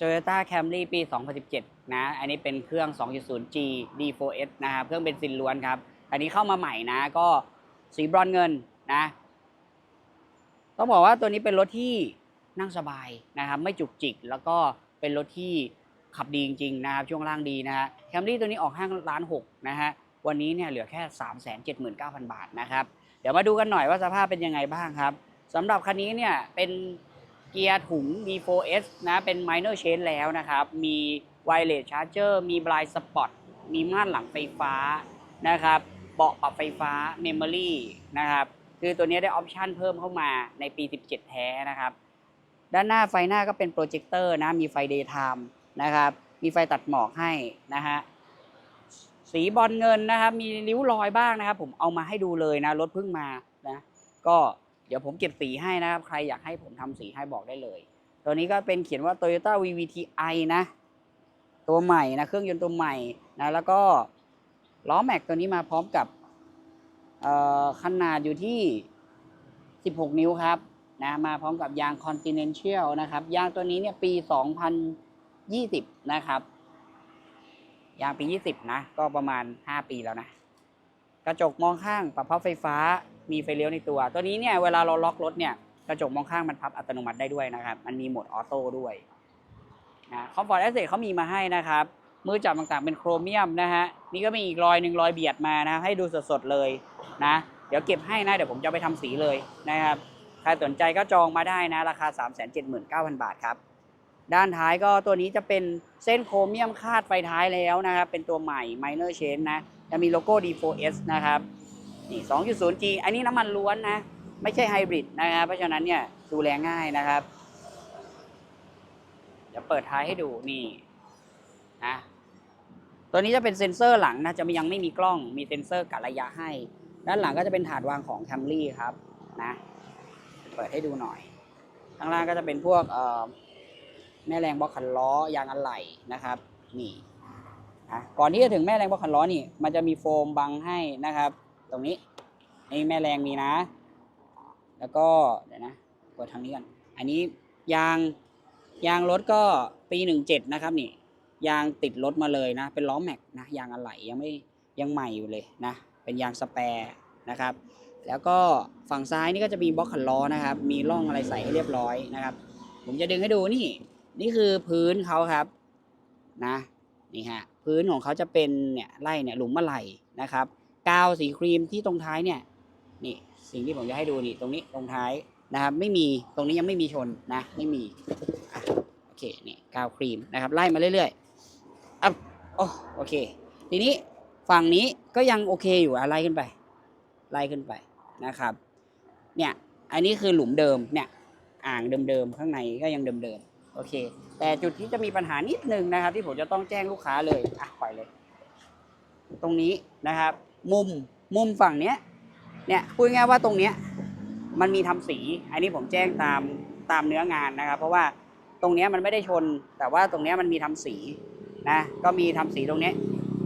Toyota Camry ปี 2017 นะ อันนี้เป็นเครื่อง 2.0G D4S นะครับ เครื่องเบนซินล้วนครับ อันนี้เข้ามาใหม่นะ ก็สีบรอนเงินนะ ต้องบอกว่าตัวนี้เป็นรถที่นั่งสบายนะครับ ไม่จุกจิก แล้วก็เป็นรถที่ขับดีจริงๆนะครับ ช่วงล่างดีนะฮะแคมรี่ตัวนี้ออกห้างล้านหกนะฮะ วันนี้เนี่ยเหลือแค่ 3 7 9 0 0 0 บาทนะครับ เดี๋ยวมาดูกันหน่อยว่าสภาพเป็นยังไงบ้างครับสำหรับคันนี้เนี่ยเป็น เกียร์ถุง D4S นะเป็น minor change แล้วนะครับ มี wireless charger มี blind spot มีม่านหลังไฟฟ้านะครับเบาะปรับไฟฟ้า memory นะครับ คือตัวนี้ได้ออปชันเพิ่มเข้ามาในปี 17 แท้นะครับ ด้านหน้าไฟหน้าก็เป็นโปรเจคเตอร์นะ มีไฟ daytime นะครับ มีไฟตัดหมอกให้นะฮะสีบอลเงินนะครับ มีริ้วรอยบ้างนะครับ ผมเอามาให้ดูเลยนะ รถเพิ่งมานะ ก็ ดี๋ยวผมเก็บสีให้นะครับ ใครอยากให้ผมทำสีให้บอกได้เลย ตัวนี้ก็เป็นเขียนว่า Toyota VVTi นะ ตัวใหม่นะเครื่องยนต์ตัวใหม่นะแล้วก็ล้อแม็กตัวนี้มาพร้อมกับขนาดอยู่ที่ 16 นิ้วครับนะมาพร้อมกับยาง Continental นะครับยางตัวนี้เนี่ยปี 2020 นะครับ ยางปี 20 นะ ก็ประมาณ 5 ปีแล้วนะ กระจกมองข้างปรับพับไฟฟ้า มีไฟเลี้ยวในตัว ตัวนี้เนี่ยเวลาเราล็อกรถเนี่ยกระจกมองข้างมันพับอัตโนมัติได้ด้วยนะครับ มันมีโหมดออโต้ด้วยนะคอมฟอร์ตแอสเซทเขามีมาให้นะครับ มือจับต่างๆเป็นโครเมียมนะฮะ นี่ก็มีอีกรอยหนึ่งรอยเบียดมานะ ให้ดูสดๆเลยนะ เดี๋ยวเก็บให้นะ เดี๋ยวผมจะไปทำสีเลยนะครับ ใครสนใจก็จองมาได้นะ ราคา 379,000 บาทครับ ด้านท้ายก็ตัวนี้จะเป็นเส้นโครเมียมคาดไฟท้ายแล้วนะครับ เป็นตัวใหม่ minor change นะ จะมีโลโก้ D4S นะครับ 2.0G อันนี้น้ำมันล้วนนะ ไม่ใช่ไฮบริดนะครับ เพราะฉะนั้นเนี่ยดูแลง่ายนะครับ เดี๋ยวเปิดท้ายให้ดูนี่นะตัวนี้จะเป็นเซ็นเซอร์หลังนะ จะยังไม่มีกล้อง มีเซ็นเซอร์กะระยะให้ ด้านหลังก็จะเป็นถาดวางของ Camry ครับนะเปิดให้ดูหน่อย ข้างล่างก็จะเป็นพวกแม่แรงบล็อกขันล้อยางอะไหล่นะครับ นี่นะก่อนที่จะถึงแม่แรงบล็อกขันล้อนี่ มันจะมีโฟมบังให้นะครับ ตรงนี้นี่แม่แรงมีนะ แล้วก็เดี๋ยวนะเปิดทางนี้กันอันนี้ยางยางรถก็ปีหนึ่งเจ็ดนะครับนี่ยางติดรถมาเลยนะ เป็นล้อแม็กนะยางอะไหล่ยังไม่ยังใหม่อยู่เลยนะเป็นยางสแปร์นะครับ แล้วก็ฝั่งซ้ายนี่ก็จะมีบล็อกขันล้อนะครับ มีร่องอะไรใส่ให้เรียบร้อยนะครับ ผมจะดึงให้ดูนี่ นี่คือพื้นเขาครับนะนี่ฮะพื้นของเขาจะเป็นเนี่ยไล่เนี่ยหลุมอะไหล่นะครับ กาวสีครีมที่ตรงท้ายเนี่ยนี่สิ่งที่ผมจะให้ดูนี่ตรงนี้ตรงท้ายนะครับไม่มีตรงนี้ยังไม่มีชนนะไม่มีอโอเคนี่กาวครีมนะครับไล่มาเรื่อยๆอะโอ้โอเค ทีนี้ฝั่งนี้ก็ยังโอเคอยู่อะไล่ขึ้นไปไล่ขึ้นไปนะครับเนี่ยอันนี้คือหลุมเดิมเนี่ยอ่างเดิมๆข้างในก็ยังเดิมๆโอเค แต่จุดที่จะมีปัญหานิดนึงนะครับ ที่ผมจะต้องแจ้งลูกค้าเลยอะปล่อยเลย ตรงนี้นะครับ มุมมุมฝั่งเนี้ยเนี่ยพูดง่ายว่าตรงเนี้ยมันมีทำสี อันนี้ผมแจ้งตามตามเนื้องานนะครับ เพราะว่าตรงเนี้ยมันไม่ได้ชน แต่ว่าตรงเนี้ยมันมีทำสีนะก็มีทำสีตรงเนี้ย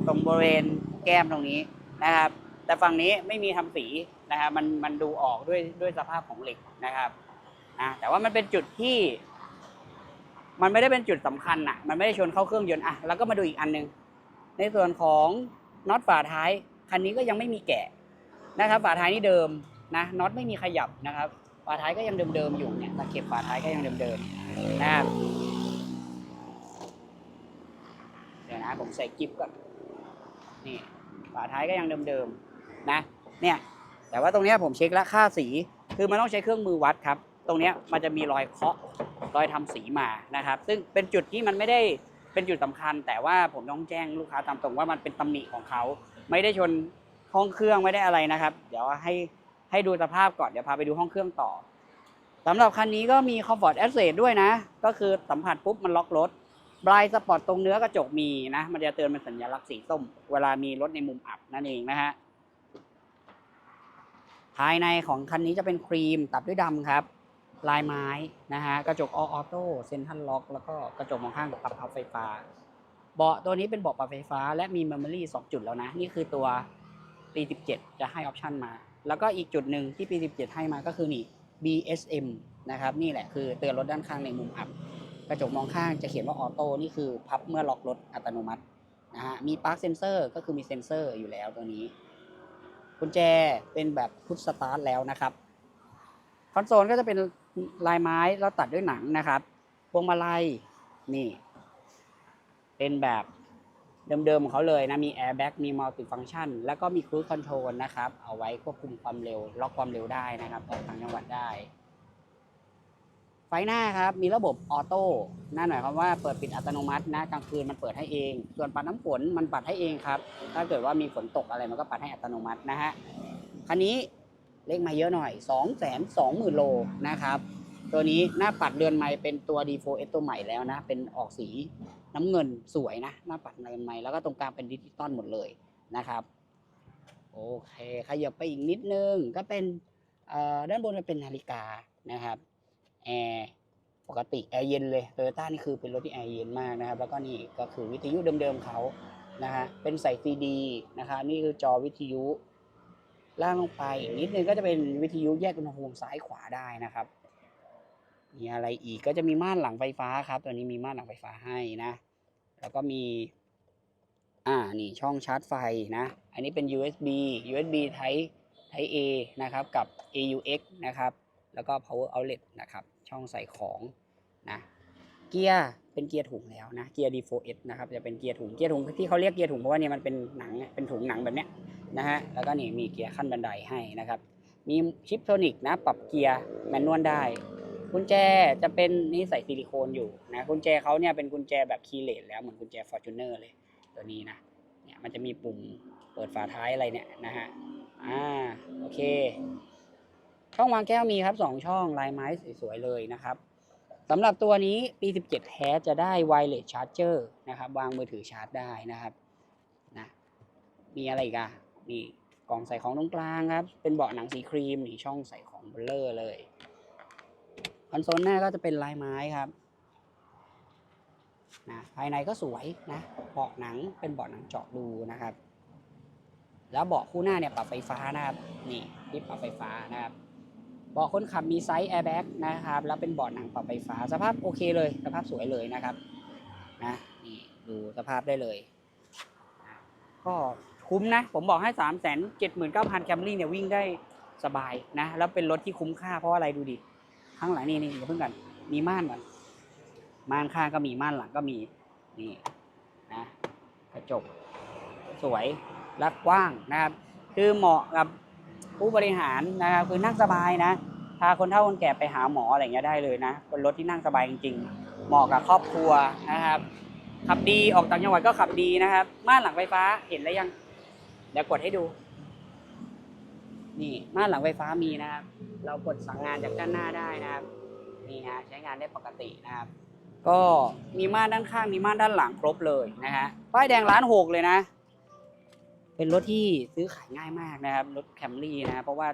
ตรงบริเวณแก้มตรงนี้นะครับ แต่ฝั่งนี้ไม่มีทำสีนะครับมันมันดูออกด้วยด้วยสภาพของเหล็กนะครับอะแต่ว่ามันเป็นจุดที่มันไม่ได้เป็นจุดสำคัญอะ มันไม่ได้ชนเข้าเครื่องยนต์อะ แล้วก็มาดูอีกอันหนึง ในส่วนของน็อตฝาท้าย คันนี้ก็ยังไม่มีแกะนะครับฝาท้ายนี่เดิมนะน็อตไม่มีขยับนะครับฝาท้ายก็ยังเดิมๆอยู่เนี่ยตะเข็บฝาท้ายก็ยังเดิมๆนะครับเดี๋ยวนะผมใส่กิฟก่อนนี่ฝาท้ายก็ยังเดิมๆนะเนี่ยแต่ว่าตรงนี้ผมเช็คแล้วค่าสีคือมันต้องใช้เครื่องมือวัดครับ ตรงนี้มันจะมีรอยเคาะรอยทำสีมานะครับ ซึ่งเป็นจุดที่มันไม่ได้ เป็นจุดสำคัญ แต่ว่าผมต้องแจ้งลูกค้าตามตรงว่ามันเป็นตำหนิของเขา ไม่ได้ชนห้องเครื่องไม่ได้อะไรนะครับ เดี๋ยวให้ให้ดูสภาพก่อนเดี๋ยวพาไปดูห้องเครื่องต่อสำหรับคันนี้ก็มี Comfort a s s e t ด้วยนะ ก็คือสัมผัสปุ๊บมันล็อกรถบลายสปอร์ตตรงเนื้อกระจกมีนะ มันจะเตือนเป็นสัญลักษณ์สีส้ม เวลามีรถในมุมอับนั่นเองนะฮะ ภายในของคันนี้จะเป็นครีมตัดด้วยดำครับ ลายไม้นะฮะกระจกออโต้เซนทันล็อกแล้วก็กระจกมองข้างปรับพับไฟฟ้า เบาะตัวนี้เป็นเบาะปรับไฟฟ้า และมีเมมโมรี่2จุดแล้วนะ นี่คือตัวปี 17 จะให้ออปชันมา แล้วก็อีกจุดหนึ่งที่ปี 17 ให้มาก็คือนี่ BSM นะครับนี่แหละคือเตือนรถด้านข้างในมุมอับ กระจกมองข้างจะเขียนว่าออโต้นี่คือพับเมื่อล็อกรถอัตโนมัตินะฮะมีปาร์คเซนเซอร์ก็คือมีเซนเซอร์อยู่แล้วตัวนี้กุญแจเป็นแบบพุทสตาร์ทแล้วนะครับคอนโซลก็จะเป็น ลายไม้แล้วตัดด้วยหนังนะครับ พวงมาลัยนี่ เป็นแบบเดิมๆของเขาเลยนะ มีแอร์แบ็กมีมัลติฟัง c t ชันแล้วก็มีครู i คอนโทรลนะครับ เอาไว้ควบคุมความเร็ว ล็อกความเร็วได้นะครับออกต่างจังหวัดได้ ไฟหน้าครับ มีระบบออโต้นั่นหมายความว่าเปิดปิดอัตโนมัตินะกลางคืนมันเปิดให้เอง ส่วนปัดน้ำฝนมันปัดให้เองครับ ถ้าเกิดว่ามีฝนตกอะไรมันก็ปัดให้อัตโนมัตินะฮะคันนี้ เลขมาเยอะหน่อย 2 2 0 0 0 0 โลนะครับ ตัวนี้หน้าปัดเรือนไม้เป็นตัว D4S ตัวใหม่แล้วนะ เป็นออกสีน้ำเงินสวยนะ หน้าปัดเรือนไม้แล้วก็ตรงกลางเป็นดิจิตอลหมดเลยนะครับ โอเคขยับไปอีกนิดนึง ก็เป็นด้านบนมันเป็นนาฬิกานะครับแอร์ปกติแอร์เย็นเลยโตโยต้านี่คือเป็นรถที่แอร์เย็นมากนะครับ แล้วก็นี่ก็คือวิทยุเดิมๆเขานะฮะเป็นใส่ซีดีนะครับนี่คือจอวิทยุ ล่างลงไปอีกนิดนึงก็จะเป็นวิทยุแยกอุณหภูมิซ้ายขวาได้นะครับมีอะไรอีกก็จะมีม่านหลังไฟฟ้าครับ ตัวนี้มีม่านหลังไฟฟ้าให้นะ แล้วก็มี อ่านี่ช่องชาร์จไฟนะ อันนี้เป็น USB USB Type Type A นะครับ กับ AUX นะครับ แล้วก็ power outlet นะครับ ช่องใส่ของนะ เกียร์เป็นเกียร์ถุงแล้วนะเกียร์ D4S นะครับจะเป็นเกียร์ถุงเกียร์ถุงที่เขาเรียกเกียร์ถุงเพราะว่าเนี่ยมันเป็นหนังเป็นถุงหนังแบบเนี้ยนะฮะแล้วก็นี่มีเกียร์ขั้นบันไดให้นะครับมีชิปโทนิกนะปรับเกียร์แมนนวลได้กุญแจจะเป็นนี่ใส่ซิลิโคนอยู่นะกุญแจเขาเนี่ยเป็นกุญแจแบบคีย์เลสแล้วเหมือนกุญแจ Fortuner เลยตัวนี้นะเนี่ยมันจะมีปุ่มเปิดฝาท้ายอะไรเนี่ยนะฮะอ่าโอเค ช่องวางแก้วมีครับ2ช่องลายไม้สวยๆเลยนะครับ สำหรับตัวนี้ปี 17 แท้จะได้ wireless charger นะครับ วางมือถือชาร์จได้นะครับนะมีอะไรอีกอะมีกล่องใส่ของตรงกลางครับ เป็นเบาะหนังสีครีมนี่ช่องใส่ของเบลเลอร์เลยคอนโซลหน้าก็จะเป็นลายไม้ครับนะภายในก็สวยนะเบาะหนังเป็นเบาะหนังเจาะรูนะครับ แล้วเบาะคู่หน้าเนี่ยปรับไฟฟ้านะครับนี่ที่ปรับไฟฟ้านะครับ บาะคนขับมีไซส์แอร์แบ็กนะครับ แล้วเป็นเบาะหนังปรับไฟฟ้า สภาพโอเคเลย สภาพสวยเลยนะครับ นะ นี่ดูสภาพได้เลย ก็คุ้มนะ ผมบอกให้ 3 7 9 0 0 0แคมรี่เนี่ยวิ่งได้สบายนะ แล้วเป็นรถที่คุ้มค่าเพราะอะไรดูดิ ข้างหลังนี่นี่อย่าเพิ่งกัน มีม่านก่อน ม่านข้างก็มี ม่านหลังก็มี นี่นะ กระจก สวยและกว้างนะครับ คือเหมาะกับ ผู้บริหารนะครับคือนั่งสบายนะพาคนเฒ่าคนแก่ไปหาหมออะไรเงี้ยได้เลยนะเป็นรถที่นั่งสบายจริงๆเหมาะกับครอบครัวนะครับ ขับดีออกต่างจังหวัดก็ขับดีนะครับม่านหลังไฟฟ้าเห็นแล้วยังเดี๋ยวกดให้ดู นี่ม่านหลังไฟฟ้ามีนะครับ เรากดสั่งงานจากด้านหน้าได้นะครับนี่ฮะใช้งานได้ปกตินะครับก็มีม่านด้านข้างมีม่านด้านหลังครบเลยนะฮะป้ายแดงล้านหกเลยนะ เป็นรถที่ซื้อขายง่ายมากนะครับรถแคมรี่นะเพราะว่า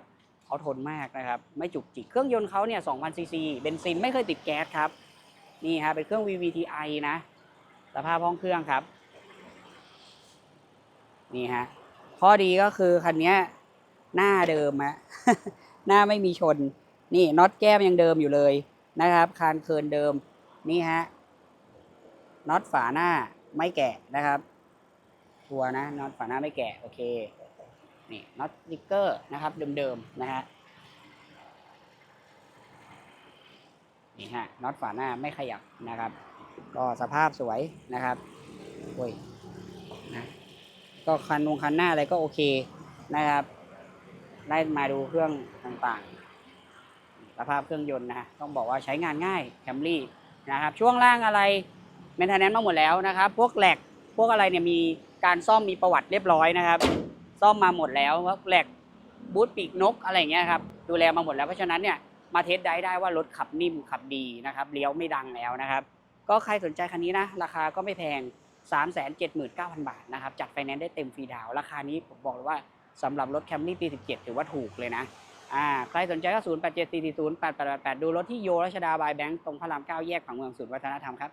เขาทนมากนะครับ ไม่จุกจิกเครื่องยนต์เขาเนี่ย2,000ซีซีเบนซินไม่เคยติดแก๊สครับ นี่ฮะเป็นเครื่อง VVTi นะสภาพห้องเครื่องครับ นี่ฮะข้อดีก็คือคันนี้หน้าเดิมฮะหน้าไม่มีชน นี่น็อตแก้มยังเดิมอยู่เลยนะครับ คานเคินเดิมนี่ฮะน็อตฝาหน้าไม่แกะนะครับ ชัวนะน็อตฝาหน้าไม่แกะโอเคนี่น็อตสติ๊กเกอร์นะครับเดิมๆนะฮะนี่ฮะน็อตฝาหน้าไม่ขยับนะครับ ก็สภาพสวยนะครับโอ้ยนะก็คันวงคันหน้าอะไรก็โอเคนะครับได้มาดูเครื่องต่างๆ สภาพเครื่องยนต์นะต้องบอกว่าใช้งานง่ายแคมรี่นะครับ ช่วงล่างอะไรเมนเทนแนนมาหมดแล้วนะครับ พวกแหลก พวกอะไรเนี่ยมีการซ่อมมีประวัติเรียบร้อยนะครับ ซ่อมมาหมดแล้วว่าแหลกบูทปีกนกอะไรเงี้ยครับดูแลมาหมดแล้วเพราะฉะนั้นเนี่ยมาเทสได้ได้ว่ารถขับนิ่มขับดีนะครับเลี้ยวไม่ดังแล้วนะครับ ก็ใครสนใจคันนี้นะราคาก็ไม่แพง 379,000 บาทนะครับจัดไฟแนนซ์ได้เต็มฟรีดาวราคานี้ผมบอกเลยว่าสำหรับรถแคมรี่ปี 17 ถือว่าถูกเลยนะอ่าใครสนใจก็ 0 8 7 4 4 0 8 8 8 8 ดูรถที่โยรัชดาบายแบงค์ตรงพระราม 9 แยกผังเมืองศูนย์วัฒนธรรมครับ